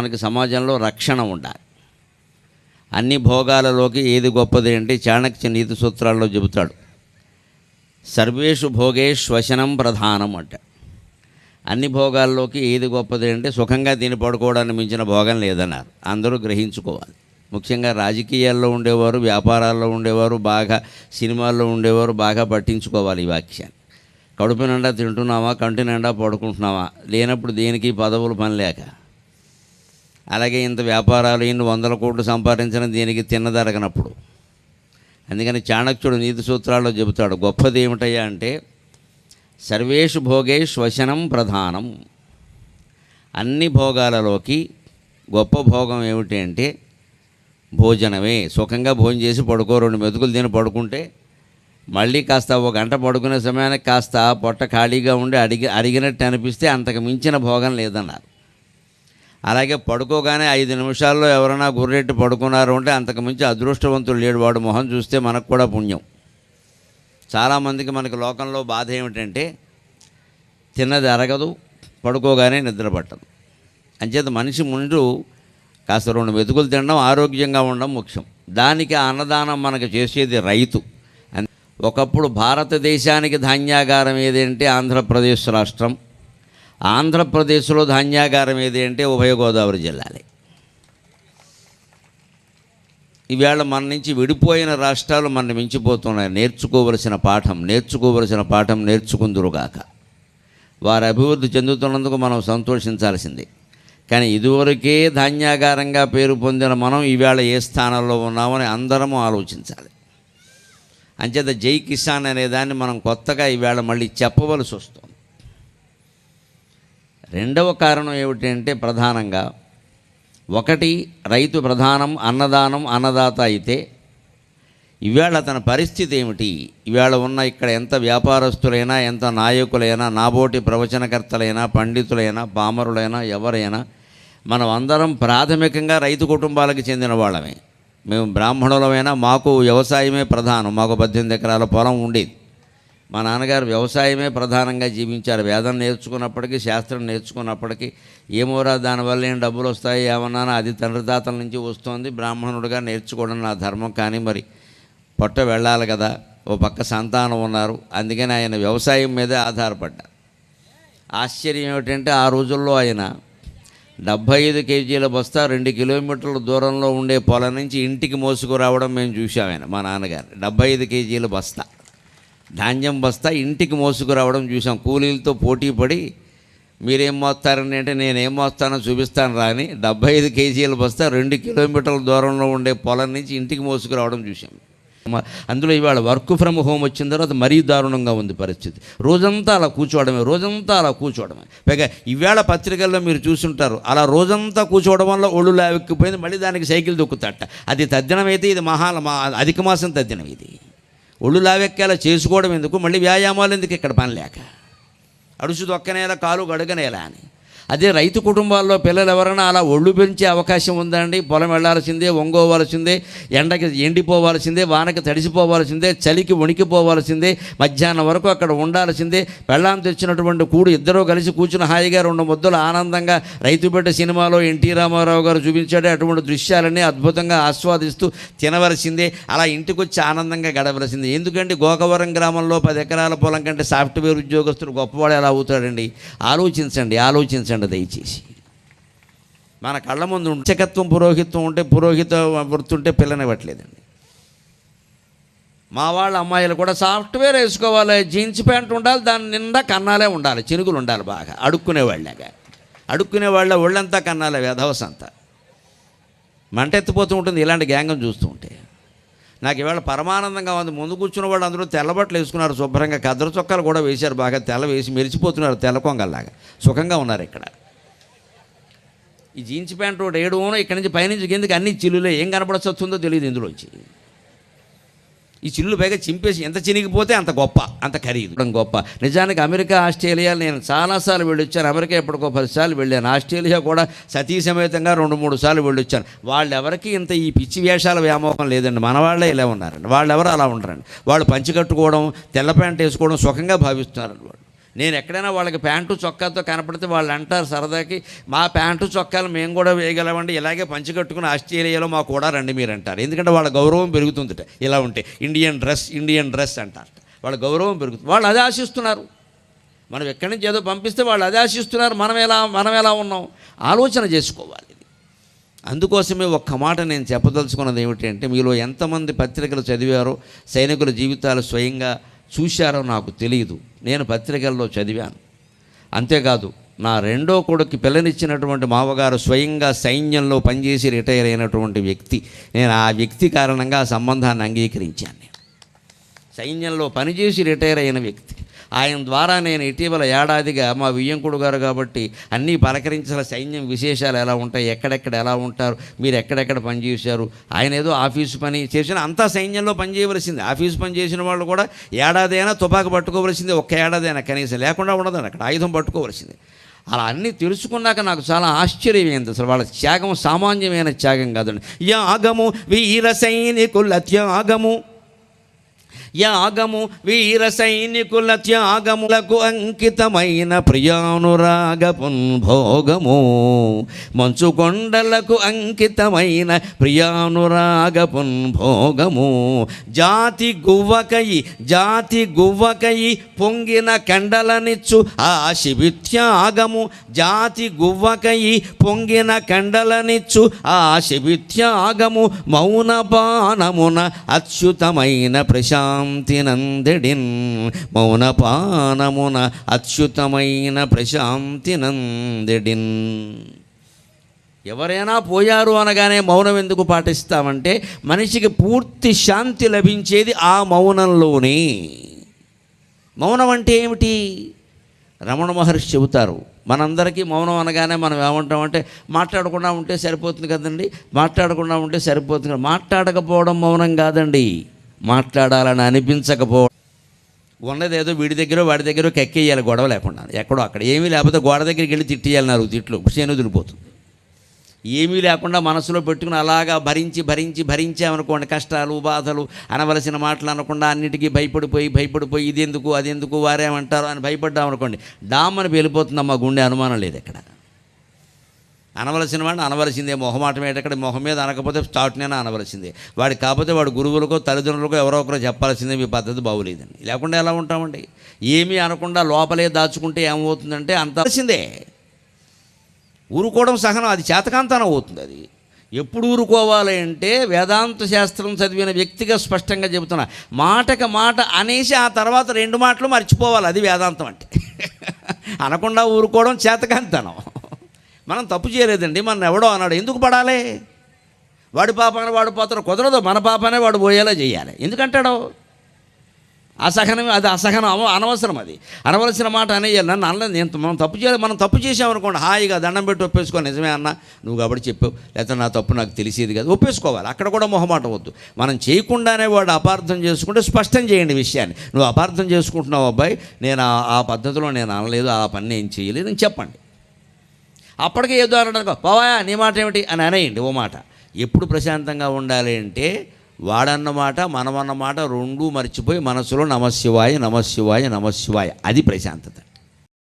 మనకి సమాజంలో రక్షణ ఉండాలి. అన్ని భోగాలలోకి ఏది గొప్పది అంటే చాణక్య నీతి సూత్రాల్లో చెబుతాడు. సర్వేషు భోగే శ్వసనం ప్రధానం అంట. అన్ని భోగాల్లోకి ఏది గొప్పది అంటే సుఖంగా తిని పడుకోవడానికి మించిన భోగం లేదన్నారు. అందరూ గ్రహించుకోవాలి. ముఖ్యంగా రాజకీయాల్లో ఉండేవారు వ్యాపారాల్లో ఉండేవారు బాగా సినిమాల్లో ఉండేవారు బాగా పట్టించుకోవాలి ఈ వాక్యాన్ని. కడుపు నిండా తింటున్నావా కంటి నిండా పడుకుంటున్నావా లేనప్పుడు దేనికి పదవులు పని లేక అలాగే ఇంత వ్యాపారాలు ఇన్ని వందల కోట్లు సంపాదించడం దీనికి తిన్నదరగనప్పుడు. అందుకని చాణక్యుడు నీతి సూత్రాల్లో చెబుతాడు గొప్పది ఏమిటయ్యా అంటే సర్వేషు భోగే శ్వసనం ప్రధానం. అన్ని భోగాలలోకి గొప్ప భోగం ఏమిటి అంటే భోజనమే. సుఖంగా భోజనం చేసి పడుకో రెండు మెతుకులు తిని పడుకుంటే మళ్ళీ కాస్త ఒక గంట పడుకునే సమయానికి కాస్త పొట్ట ఖాళీగా ఉండి అడిగి అడిగినట్టు అనిపిస్తే అంతకు మించిన భోగం లేదన్నారు. అలాగే పడుకోగానే ఐదు నిమిషాల్లో ఎవరైనా గుర్రెట్టి పడుకున్నారు అంటే అంతకు మించి అదృష్టవంతుడు లేడు. వాడు మొహం చూస్తే మనకు కూడా పుణ్యం. చాలామందికి మనకి లోకంలో బాధ ఏమిటంటే తిన్నది అరగదు పడుకోగానే నిద్ర పట్టదు. అంచేత మనిషి ముందు కాస్త రెండు మెతుకులు తినడం ఆరోగ్యంగా ఉండడం ముఖ్యం. దానికి అన్నదానం మనకు చేసేది రైతు. అన్- ఒకప్పుడు భారతదేశానికి ధాన్యాగారం ఏదంటే ఆంధ్రప్రదేశ్ రాష్ట్రం. ఆంధ్రప్రదేశ్లో ధాన్యాగారం ఏది అంటే ఉభయ గోదావరి జిల్లాలే. ఈవేళ మన నుంచి విడిపోయిన రాష్ట్రాలు మన మించిపోతున్నాయి. నేర్చుకోవలసిన పాఠం నేర్చుకోవలసిన పాఠం నేర్చుకుందురుగాక వారు అభివృద్ధి చెందుతున్నందుకు మనం సంతోషించాల్సిందే. కానీ ఇదివరకే ధాన్యాగారంగా పేరు పొందిన మనం ఈవేళ ఏ స్థానంలో ఉన్నామని అందరము ఆలోచించాలి. అంచేత జై కిసాన్ అనే దాన్ని మనం కొత్తగా ఈవేళ మళ్ళీ చెప్పవలసి వస్తుంది రెండవ కారణం ఏమిటంటే ప్రధానంగా ఒకటి రైతు ప్రధానం అన్నదానం అన్నదాత అయితే ఇవాళ తన పరిస్థితి ఏమిటి? ఇవాళ ఉన్న ఇక్కడ ఎంత వ్యాపారస్తులైనా ఎంత నాయకులైనా నాబోటి ప్రవచనకర్తలైనా పండితులైనా పామరులైనా ఎవరైనా మనం అందరం ప్రాథమికంగా రైతు కుటుంబాలకు చెందిన వాళ్ళమే. మేము బ్రాహ్మణులమైనా మాకు వ్యవసాయమే ప్రధానం. మాకు పద్దెనిమిది ఎకరాల పొలం ఉండేది. మా నాన్నగారు వ్యవసాయమే ప్రధానంగా జీవించారు. వేదం నేర్చుకున్నప్పటికీ శాస్త్రం నేర్చుకున్నప్పటికీ ఏమోరా దానివల్ల ఏం డబ్బులు వస్తాయి ఏమన్నానో అది తండ్రి తాతల నుంచి వస్తుంది. బ్రాహ్మణుడిగా నేర్చుకోవడం నా ధర్మం కానీ మరి పొట్ట వెళ్ళాలి కదా. ఓ పక్క సంతానం ఉన్నారు. అందుకని ఆయన వ్యవసాయం మీదే ఆధారపడ్డారు ఆశ్చర్యం ఏమిటంటే ఆ రోజుల్లో ఆయన డెబ్భై ఐదు కేజీల బస్తా రెండు కిలోమీటర్ల దూరంలో ఉండే పొలం నుంచి ఇంటికి మోసుకురావడం మేము చూసాం ఆయన మా నాన్నగారు డెబ్భై ఐదు కేజీల బస్తా. ధాన్యం బస్తా ఇంటికి మోసుకురావడం చూసాం కూలీలతో పోటీ పడి మీరేం మోస్తారని అంటే నేనేం మోస్తానో చూపిస్తాను రాని డెబ్బై ఐదు కేజీల బస్తా రెండు కిలోమీటర్ల దూరంలో ఉండే పొలం నుంచి ఇంటికి మోసుకురావడం చూసాం అందులో ఇవాళ వర్క్ ఫ్రమ్ హోమ్ వచ్చిన తర్వాత మరీ దారుణంగా ఉంది పరిస్థితి. రోజంతా అలా కూర్చోవడమే రోజంతా అలా కూర్చోవడమే. పైగా ఇవాళ పత్రికల్లో మీరు చూసుంటారు అలా రోజంతా కూర్చోవడం వల్ల ఒళ్ళు లావెక్కిపోయింది మళ్ళీ దానికి సైకిల్ దొక్కుతాట. అది తద్దినం అయితే ఇది మహాల మా అధిక మాసం తద్దినం ఇది ఒళ్ళు లావెక్కేలా చేసుకోవడం ఎందుకు? మళ్ళీ వ్యాయామాలు ఎందుకు ఇక్కడ పని లేక అడుసు దొక్కనేలా కాలు గడగనేలా అని. అదే రైతు కుటుంబాల్లో పిల్లలు ఎవరైనా అలా ఒళ్ళు పెంచే అవకాశం ఉందండి. పొలం వెళ్ళాల్సిందే వంగోవాల్సిందే ఎండకి ఎండిపోవాల్సిందే వానకి తడిసిపోవాల్సిందే చలికి వణికిపోవాల్సిందే మధ్యాహ్నం వరకు అక్కడ ఉండాల్సిందే. పెళ్ళాం తెచ్చినటువంటి కూడు ఇద్దరూ కలిసి కూర్చుని హాయిగా రెండు ముద్దలు ఆనందంగా రైతుపేట సినిమాలో ఎన్టీ రామారావు గారు చూపించాడే అటువంటి దృశ్యాలన్నీ అద్భుతంగా ఆస్వాదిస్తూ తినవలసిందే. అలా ఇంటికి వచ్చి ఆనందంగా గడవలసిందే. ఎందుకంటే గోకవరం గ్రామంలో పది ఎకరాల పొలం కంటే సాఫ్ట్వేర్ ఉద్యోగస్తుడు గొప్పవాడు ఎలా అవుతాడండి. ఆలోచించండి ఆలోచించండి. దయచేసి. మన కళ్ళ ముందు ఉంచకత్వం పురోహిత్వం ఉంటే పురోహిత వృత్తి ఉంటే పిల్లనివ్వట్లేదండి మా వాళ్ళ అమ్మాయిలు కూడా సాఫ్ట్వేర్ వేసుకోవాలి జీన్స్ ప్యాంట్ ఉండాలి దాని నిండా కన్నాలే ఉండాలి చినుకులు ఉండాలి బాగా అడుక్కునే వాళ్ళగా అడుక్కునే వాళ్ళ ఒళ్ళంతా కన్నాలే వ్యధవస అంతా మంట ఎత్తిపోతూ ఉంటుంది ఇలాంటి గ్యాంగం చూస్తూ నాకు ఇవాళ పరమానందంగా ఉంది. ముందు కూర్చున్న వాళ్ళు అందరూ తెల్లబట్టలు వేసుకున్నారు శుభ్రంగా. కద్దరు చొక్కాలు కూడా వేశారు బాగా. తెల్ల వేసి మెరిచిపోతున్నారు తెల్ల కొంగల్లాగా. సుఖంగా ఉన్నారు ఇక్కడ. ఈ జీన్స్ ప్యాంట్ ఒకటి ఏడు ఇక్కడి నుంచి పైనుంచి కిందకి అన్ని చిల్లులే. ఏం కనపడొస్తుందో తెలియదు ఇందులోంచి. ఈ చిల్లులు పైగా చింపేసి ఎంత చినిగిపోతే అంత గొప్ప అంత ఖరీదు. గొప్ప. నిజానికి అమెరికా ఆస్ట్రేలియా నేను చాలాసార్లు వెళ్ళొచ్చాను. అమెరికా ఎప్పటికో పదిసార్లు వెళ్ళాను. ఆస్ట్రేలియా కూడా సతీ సమేతంగా రెండు మూడు సార్లు వెళ్ళొచ్చాను. వాళ్ళెవరికి ఇంత ఈ పిచ్చి వేషాల వ్యామోహం లేదండి. మన వాళ్ళే ఇలా ఉన్నారండి. వాళ్ళెవరు అలా ఉండరండి. వాళ్ళు పంచి కట్టుకోవడం తెల్ల ప్యాంట్ వేసుకోవడం సుఖంగా భావిస్తున్నారండి వాళ్ళు నేను ఎక్కడైనా వాళ్ళకి ప్యాంటు చొక్కాతో కనపడితే వాళ్ళు అంటారు సరదాకి మా ప్యాంటు చొక్కాలు మేము కూడా వేయగలమండి ఇలాగే పంచి కట్టుకుని ఆస్ట్రేలియాలో మా కూడా రండి మీరు అంటారు. ఎందుకంటే వాళ్ళ గౌరవం పెరుగుతుందిట ఇలా ఉంటే. ఇండియన్ డ్రెస్ ఇండియన్ డ్రెస్ అంటారు. వాళ్ళ గౌరవం పెరుగుతుంది. వాళ్ళు అదే ఆశిస్తున్నారు. మనం ఎక్కడి నుంచి ఏదో పంపిస్తే వాళ్ళు అదే ఆశిస్తున్నారు. మనం ఎలా మనం ఎలా ఉన్నాం? ఆలోచన చేసుకోవాలి అందుకోసమే ఒక్క మాట నేను చెప్పదలుచుకున్నది ఏమిటంటే మీలో ఎంతమంది పత్రికలు చదివారో సైనికుల జీవితాలు స్వయంగా చూశారో నాకు తెలియదు. నేను పత్రికల్లో చదివాను. అంతేకాదు నా రెండో కొడుకు పిల్లనిచ్చినటువంటి మావగారు స్వయంగా సైన్యంలో పనిచేసి రిటైర్ అయినటువంటి వ్యక్తి. నేను ఆ వ్యక్తి కారణంగా ఆ సంబంధాన్ని అంగీకరించాను నేను. సైన్యంలో పనిచేసి రిటైర్ అయిన వ్యక్తి. ఆయన ద్వారా నేను ఇటీవల ఏడాదిగా మా వియ్యంకుడు గారు కాబట్టి అన్నీ పలకరించాల సైన్యం విశేషాలు ఎలా ఉంటాయి ఎక్కడెక్కడ ఎలా ఉంటారు మీరు ఎక్కడెక్కడ పనిచేశారు ఆయన ఏదో ఆఫీసు పని చేసిన అంతా సైన్యంలో పనిచేయవలసింది ఆఫీసు పని చేసిన వాళ్ళు కూడా ఏడాది అయినా తుపాకు పట్టుకోవలసింది ఒక్క ఏడాది అయినా కనీసం లేకుండా ఉండదని అక్కడ ఆయుధం పట్టుకోవలసింది. అలా అన్నీ తెలుసుకున్నాక నాకు చాలా ఆశ్చర్యమైంది అసలు వాళ్ళ త్యాగం సామాన్యమైన త్యాగం కాదండి. యాగము వీర సైనికుల త్యాగము. యాగము వీర సైనికుల త్యాగములకు అంకితమైన ప్రియానురాగపున్ భోగము మంచు కొండలకు అంకితమైన ప్రియానురాగపున్ భోగము జాతి గువ్వకయి జాతి గువ్వకయి పొంగిన కండలనిచ్చు ఆ శివిత్యాగము. జాతి గువ్వకయి పొంగిన కండలనిచ్చు ఆ శిబిత్యాగము మౌనపానమున అత్యుతమైన ప్రశాంత నందెడిన్ మౌనపానమున అత్యుతమైన ప్రశాంతి నందెడిన్ ఎవరైనా పోయారు అనగానే మౌనం ఎందుకు పాటిస్తామంటే మనిషికి పూర్తి శాంతి లభించేది ఆ మౌనంలోనే. మౌనం అంటే ఏమిటి? రమణ మహర్షి చెబుతారు మనందరికీ మౌనం అనగానే మనం ఏమంటామంటే మాట్లాడకుండా ఉంటే సరిపోతుంది కదండి మాట్లాడకుండా ఉంటే సరిపోతుంది కదా. మాట్లాడకపోవడం మౌనం కాదండి. మాట్లాడాలని అనిపించకపోవడం ఉన్నదేదో వీడి దగ్గర వాడి దగ్గర కెక్కేయాలి గొడవ లేకుండా. ఎక్కడో అక్కడ. ఏమీ లేకపోతే గోడ దగ్గరికి వెళ్ళి తిట్టేయాలి నాలుగు తిట్లు చేను వదిలిపోతుంది ఏమీ లేకుండా మనసులో పెట్టుకుని అలాగా భరించి భరించి భరించామనుకోండి కష్టాలు బాధలు అనవలసిన మాటలు అనకుండా అన్నిటికీ భయపడిపోయి భయపడిపోయి ఇది ఎందుకు అది ఎందుకు వారేమంటారు అని భయపడ్డామనుకోండి డామ్ డామ్మని వెళ్ళిపోతుందమ్మా గుండె అనుమానం లేదు ఇక్కడ అనవలసిన వాడిని అనవలసిందే. మొహమాటం ఏంటక్కడ మొహం మీద అనకపోతే స్టార్ట్నైనా అనవలసిందే. వాడికి కాకపోతే వాడు గురువులకో తల్లిదండ్రులకో ఎవరో ఒకరో చెప్పాల్సిందే మీ పద్ధతి బాగోలేదని లేకుండా ఎలా ఉంటామండి? ఏమీ అనకుండా లోపలే దాచుకుంటే ఏమవుతుందంటే అంత వలసిందే ఊరుకోవడం సహనం అది చేతకాంతనం అవుతుంది అది. ఎప్పుడు ఊరుకోవాలి అంటే వేదాంత శాస్త్రం చదివిన వ్యక్తిగా స్పష్టంగా చెబుతున్నా మాటక మాట అనేసి ఆ తర్వాత రెండు మాటలు మర్చిపోవాలి అది వేదాంతం అంటే. అనకుండా ఊరుకోవడం చేతకాంతనం. మనం తప్పు చేయలేదండి మన ఎవడో అన్నాడు ఎందుకు పడాలి? వాడి పాపాన వాడు పోతాడు కుదరదు మన పాపానే వాడు పోయేలా చేయాలి. ఎందుకంటాడు? అసహనం అది అసహనం అనవసరం అది. అనవలసిన మాట అనేయాలి. నన్ను అనలేదు నేను మనం తప్పు చేయాలి మనం తప్పు చేసామనుకోండి హాయిగా దండం పెట్టి ఒప్పేసుకో నిజమే అన్న నువ్వు కాబట్టి చెప్పావు లేకపోతే నా తప్పు నాకు తెలిసేది కాదు. ఒప్పేసుకోవాలి అక్కడ కూడా మొహమాట వద్దు. మనం చేయకుండానే వాడు అపార్థం చేసుకుంటే స్పష్టం చేయండి విషయాన్ని. నువ్వు అపార్థం చేసుకుంటున్నావు అబ్బాయి నేను ఆ- ఆ పద్ధతిలో నేను అనలేదు ఆ పని నేను చేయలేదు అని చెప్పండి. అప్పటికే ఏదో అనడానికి పోవాయా నీ మాట ఏమిటి? అని అనేయండి ఓ మాట. ఎప్పుడు ప్రశాంతంగా ఉండాలి అంటే వాడన్నమాట మనమన్నమాట రెండూ మర్చిపోయి మనసులో నమశివాయ నమశివాయ నమశివాయ. అది ప్రశాంతత.